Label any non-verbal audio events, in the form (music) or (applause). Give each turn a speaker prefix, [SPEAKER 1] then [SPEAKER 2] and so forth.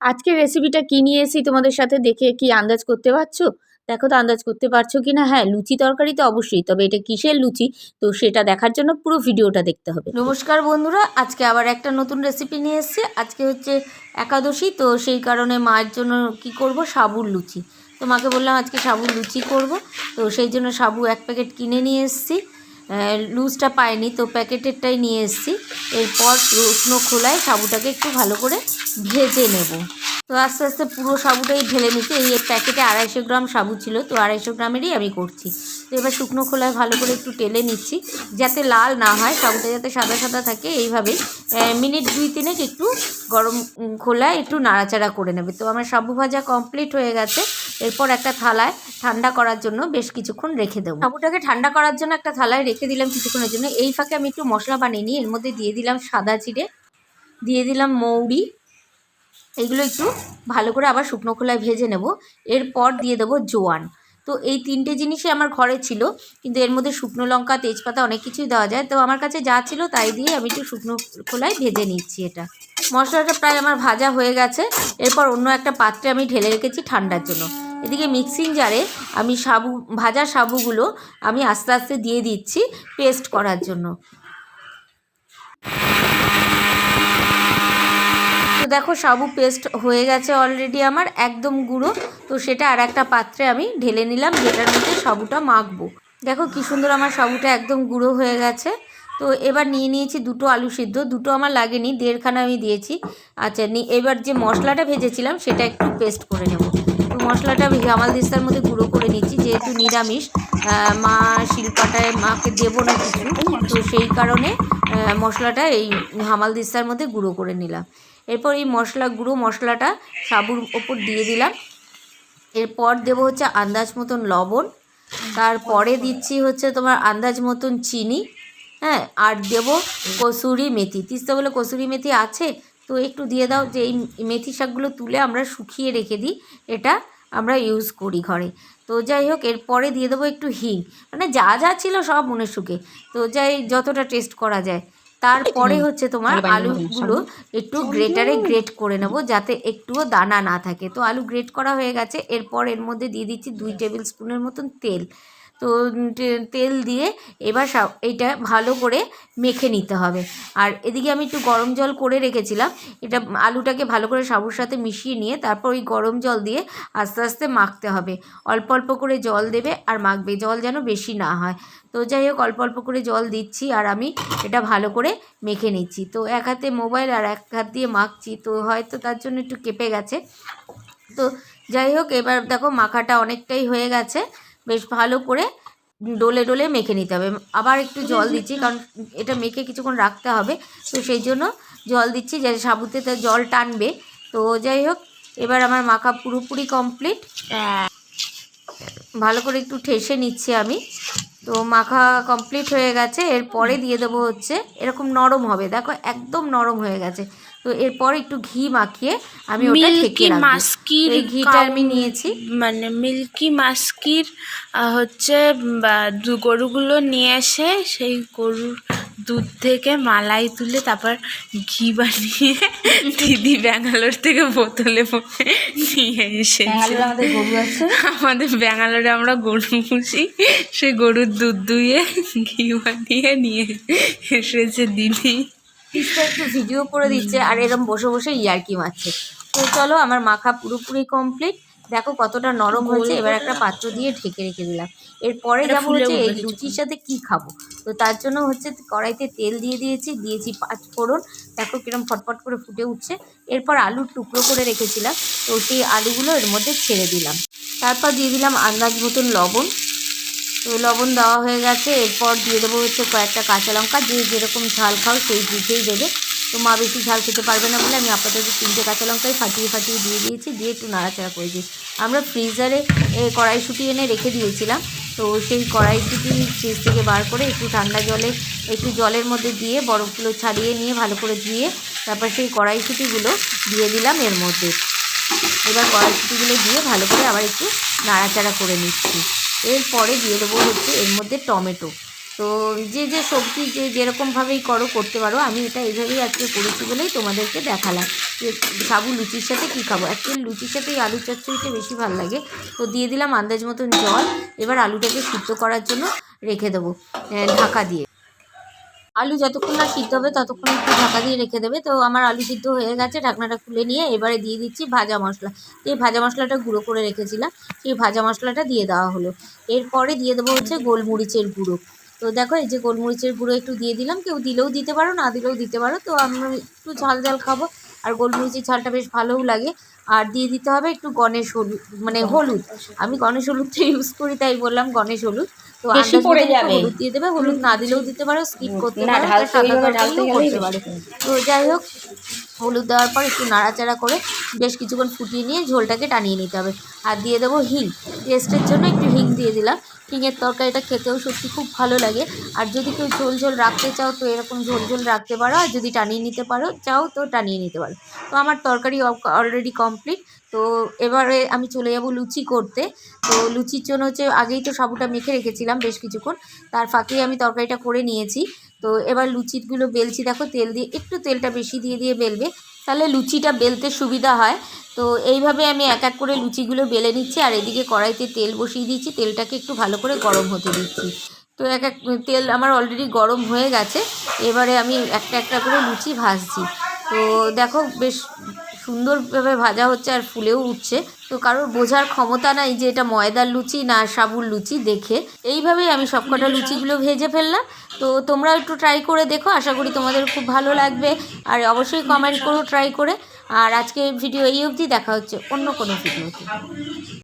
[SPEAKER 1] আজকের রেসিপিটা কী নিয়ে এসেছি তোমাদের সাথে দেখে কি আন্দাজ করতে পারছ? দেখো তো আন্দাজ করতে পারছ কি না হ্যাঁ লুচি তরকারি তো অবশ্যই, তবে এটা কিসের লুচি? তো সেটা দেখার জন্য পুরো ভিডিওটা দেখতে হবে। নমস্কার বন্ধুরা, আজকে আবার একটা নতুন রেসিপি নিয়ে এসেছি। আজকে হচ্ছে একাদশী, তো সেই কারণে মায়ের জন্য কি করব? সাবুর লুচি। তো মাকে বললাম আজকে সাবুর লুচি করব, তো সেই জন্য সাবু এক প্যাকেট কিনে নিয়ে এসেছি। লুজটা পাইনি, তো প্যাকেটেরটাই নিয়ে এসেছি। এরপর উষ্ণ খোলায় সাবুটাকে একটু ভালো করে ভেজে নেব। তো আস্তে আস্তে পুরো সাবুটাই ঢেলে নিতে, এই প্যাকেটে আড়াইশো গ্রাম সাবু ছিল, তো আড়াইশো গ্রামেরই আমি করছি। তো এবার শুকনো খোলায় ভালো করে একটু টেলে নিচ্ছি, যাতে লাল না হয়, সাবুটা যাতে সাদা সাদা থাকে এইভাবেই মিনিট দুই তিনেক একটু গরম খোলায় একটু নাড়াচাড়া করে নেবে। তো আমার সাবু ভাজা কমপ্লিট হয়ে গেছে, এরপর একটা থালায় ঠান্ডা করার জন্য বেশ কিছুক্ষণ রেখে দেবো। সাবুটাকে ঠান্ডা করার জন্য একটা থালায় রেখে দিলাম কিছুক্ষণের জন্য। এই ফাঁকে আমি একটু মশলা বানিয়ে নিই, এর মধ্যে দিয়ে দিলাম সাদা জিরে, দিয়ে দিলাম মৌরি এগুলো একটু ভালো করে আবার শুকনো খোলায় ভেজে নেব। এরপর দিয়ে দেবো জোয়ান। তো এই তিনটে জিনিসই আমার ঘরে ছিল, কিন্তু এর মধ্যে শুকনো লঙ্কা, তেজপাতা অনেক কিছুই দেওয়া যায়। তো আমার কাছে যা ছিল তাই দিয়ে আমি একটু শুকনো খোলায় ভেজে নিচ্ছি এটা। মশলাটা প্রায় আমার ভাজা হয়ে গেছে। এরপর অন্য একটা পাত্রে আমি ঢেলে রেখেছি ঠান্ডার জন্য। এদিকে মিক্সিং জারে আমি সাবু, ভাজা সাবুগুলো আমি আস্তে আস্তে দিয়ে দিচ্ছি পেস্ট করার জন্য। দেখো সাবু পেস্ট হয়ে গেছে অলরেডি আমার, একদম গুঁড়ো। তো সেটা আর একটা পাত্রে আমি ঢেলে নিলাম, যেটার মধ্যে সাবুটা মাখবো। দেখো কি সুন্দর আমার সাবুটা একদম গুঁড়ো হয়ে গেছে। তো এবার নিয়ে নিয়েছি দুটো আলু সিদ্ধ, দুটো আমার লাগেনি, দেড়খানা আমি দিয়েছি। আচ্ছা এবার যে মশলাটা ভেজেছিলাম, সেটা একটু পেস্ট করে নেব। তো মশলাটা হামাল দিস্তার মধ্যে গুঁড়ো করে নিচ্ছি, যেহেতু নিরামিষ মা শিল্পাটায়, মাকে দেবো না কিছু। তো সেই কারণে মশলাটা এই হামাল দিস্তার মধ্যে গুঁড়ো করে নিলাম। এরপর এই মশলা গুঁড়ো মশলাটা সাবুর ওপর দিয়ে দিলাম। এরপর দেবো হচ্ছে আন্দাজ মতন লবণ। তারপরে দিচ্ছি হচ্ছে তোমার আন্দাজ মতন চিনি। হ্যাঁ আর দেবো কসুরি মেথি। তিস্তা বলে কসুরি মেথি আছে? তো একটু দিয়ে দাও যে এই মেথি শাকগুলো তুলে আমরা শুকিয়ে রেখে দিই। এটা আমরা ইউজ করি ঘরে। তো যাই হোক, এরপরে দিয়ে দেবো একটু হিং। মানে যা যা ছিল সব মনে শুকে। তো যাই, যতটা টেস্ট করা যায়। তারপরে হচ্ছে তোমার আলুগুলো একটু গ্রেটারে গ্রেট করে নেব যাতে একটুও দানা না থাকে। তো আলু গ্রেট করা হয়ে গেছে এরপর এর মধ্যে দিয়ে দিচ্ছি দুই টেবিল স্পুনের মতন তেল। তো তেল দিয়ে এবার এইটা ভালো করে মেখে নিতে হবে। আর এদিকে আমি একটু গরম জল করে রেখেছিলাম। এটা আলুটাকে ভালো করে সাবুর সাথে মিশিয়ে নিয়ে তারপর ওই গরম জল দিয়ে আস্তে আস্তে মাখতে হবে। অল্প অল্প করে জল দেবে আর মাখবে, জল যেন বেশি না হয়। তো যাই হোক, অল্প অল্প করে জল দিচ্ছি আর আমি এটা ভালো করে মেখে নিচ্ছি। তো এক হাতে মোবাইল আর এক হাত দিয়ে মাখছি, তো হয়তো তার জন্য একটু কেঁপে গেছে। তো যাই হোক, এবার দেখো মাখাটা অনেকটাই হয়ে গেছে। বেশ ভালো করে ডোলে ডোলে মেখে নিতে হবে। আবার একটু জল দিচ্ছি, কারণ এটা মেখে কিছুক্ষণ রাখতে হবে। তো সেই জন্য জল দিচ্ছি, যে সাবুতে তো জল টানবে। তো যাই হোক, এবার আমার মাখা পুরোপুরি কমপ্লিট ভালো করে একটু ঠেসে নিচ্ছি আমি। তো মাখা কমপ্লিট হয়ে গেছে এরপরে দিয়ে দেবো হচ্ছে এরকম নরম হবে দেখো একদম নরম হয়ে গেছে। তো এরপর একটু ঘি মাখিয়ে আমি ওটা মাস্কির ঘিটা আমি নিয়েছি।
[SPEAKER 2] মানে মিল্কি মাস্কির হচ্ছে গরুগুলো নিয়ে এসে সেই গরুর দুধ থেকে মালাই তুলে তারপর ঘি বানিয়ে দিদি ব্যাঙ্গালোর থেকে বোতলে নিয়ে এসেছে। আমাদের ব্যাঙ্গালোরে আমরা গরু পুষি সেই গরুর দুধ দুয়ে ঘি বানিয়ে নিয়ে এসেছে দিদি।
[SPEAKER 1] একটু ভিডিও করে দিচ্ছে আর এরকম বসে বসে ইয়ার্কি মারছে। তো চলো আমার মাখা পুরোপুরি কমপ্লিট দেখো কতটা নরম হয়েছে এবার একটা পাত্র দিয়ে ঢেকে রেখে দিলাম। এরপরে যাব হচ্ছে এই লুচির সাথে কি খাব? তো তার জন্য হচ্ছে কড়াইতে তেল দিয়ে দিয়েছি দিয়েছি পাঁচ ফোড়ন। দেখো কিরম ফটফট করে ফুটে উঠছে। এরপর আলুর টুকরো করে রেখেছিলাম তো সেই আলুগুলো এর মধ্যে ছেড়ে দিলাম। তারপর দিয়ে দিলাম আন্দাজ মতন লবণ। তো লবণ দেওয়া হয়ে গেছে এরপর দিয়ে দেবো হচ্ছে কয়েকটা কাঁচা লঙ্কা যে যেরকম ঝাল খাও সেই বুঝেই দেবে। তো মা বেশি ঝাল খেতে পারবে না বলে আমি আপাতত তিনটে কাঁচা লঙ্কাই ফাটিয়ে ফাটিয়ে দিয়ে দিয়েছি, দিয়ে একটু নাড়াচাড়া করে দিই আমরা ফ্রিজারে কড়াইশুটি এনে রেখে দিয়েছিলাম। তো সেই কড়াইশুটি ফ্রিজ থেকে বার করে একটু ঠান্ডা জলে, একটু জলের মধ্যে দিয়ে বরফগুলো ছাড়িয়ে নিয়ে ভালো করে ধুয়ে তারপর সেই কড়াইশুটিগুলো দিয়ে দিলাম এর মধ্যে। এবার কড়াইশুটিগুলো দিয়ে ভালো করে আবার একটু নাড়াচাড়া করে নিচ্ছি। এরপরে দিয়ে দেবো হচ্ছে এর মধ্যে টমেটো। তো যে যে সবজি যে যেরকমভাবেই করো, করতে পারো। আমি এটা এইভাবেই আজকে করেছি বলেই তোমাদেরকে দেখালাম যে সাবু লুচির সাথে কী খাব। অ্যাকচুয়ালি লুচির সাথে এই আলু চচ্চড়িটা বেশি ভালো লাগে। তো দিয়ে দিলাম আন্দাজ মতন জল। এবার আলুটাকে সিদ্ধ করার জন্য রেখে দেবো ঢাকা দিয়ে। আলু যতক্ষণ না সিদ্ধ হবে ততক্ষণ একটু ঢাকা দিয়ে রেখে দেবে। তো আমার আলু সিদ্ধ হয়ে গেছে, ঢাকনাটা খুলে নিয়ে এবারে দিয়ে দিচ্ছি ভাজা মশলা। এই ভাজা মশলাটা গুঁড়ো করে রেখেছিলাম। সেই ভাজা মশলাটা দিয়ে দেওয়া হলো। এরপরে দিয়ে দেবো হচ্ছে গোলমরিচের গুঁড়ো। তো দেখো, এই যে গোলমরিচের গুঁড়ো একটু দিয়ে দিলাম। কেউ দিলেও দিতে পারো, না দিলেও দিতে পারো। তো আমরা একটু ঝাল ঝাল খাব। আর গোলমরিচের ঝালটা বেশ ভালোও লাগে। আর দিয়ে দিতে হবে একটু গণেশ হলুদ মানে হলুদ। আমি গণেশ হলুদটা (laughs) ইউজ করি, তাই বললাম গণেশ হলুদ। তো
[SPEAKER 3] বেশি পড়ে যাবে।
[SPEAKER 1] হলুদ দিয়ে দেবে হলুদ না দিলেও দিতে পারো স্কিপ করতে
[SPEAKER 3] না,
[SPEAKER 1] পারো
[SPEAKER 3] ঢালতে
[SPEAKER 1] সাদা
[SPEAKER 3] গেলে
[SPEAKER 1] তরকারিও করতে পারো। তো যাই হোক হলুদ দেওয়ার পর একটু নাড়াচাড়া করে বেশ কিছুক্ষণ ফুটিয়ে নিয়ে ঝোলটাকে টানিয়ে নিতে হবে। আর দিয়ে দেবো হিং। টেস্টের জন্য একটু হিং দিয়ে দিলাম। হিঙের তরকারিটা খেতেও সত্যি খুব ভালো লাগে। আর যদি কেউ ঝোল ঝোল রাখতে চাও তো এরকম ঝোল ঝোল রাখতে পারো। আর যদি টানিয়ে নিতে পারো চাও তো টানিয়ে নিতে পারো। তো আমার তরকারি অলরেডি কমপ্লিট তো এবারে আমি চলে যাব লুচি করতে। তো লুচির জন্য হচ্ছে আগেই তো সাবুটা মেখে রেখেছিলাম বেশ কিছুক্ষণ। তার ফাঁকেই আমি তরকারিটা করে নিয়েছি। তো এবার লুচিগুলো বেলছি। দেখো তেল দিয়ে একটু তেলটা বেশি দিয়ে দিয়ে বেলবে। তাহলে লুচিটা বেলতে সুবিধা হয়। তো এইভাবে আমি এক এক করে লুচিগুলো বেলে নিচ্ছি। আর এদিকে কড়াইতে তেল বসিয়ে দিচ্ছি তেলটাকে একটু ভালো করে গরম হতে দিচ্ছি। তো এক এক তেল আমার অলরেডি গরম হয়ে গেছে। এবারে আমি একটা একটা করে লুচি ভাজছি। তো দেখো বেশ সুন্দরভাবে ভাজা হচ্ছে আর ফুলেও উঠছে। তো কারোর বোঝার ক্ষমতা নাই যে এটা ময়দার লুচি না সাবুর লুচি দেখে। এইভাবেই আমি সবকটা লুচিগুলো ভেজে ফেললাম। তো তোমরা একটু ট্রাই করে দেখো আশা করি তোমাদের খুব ভালো লাগবে। আর অবশ্যই কমেন্ট করো ট্রাই করে। আর আজকে ভিডিও এই অবধি দেখা হচ্ছে অন্য কোনো ভিডিওতে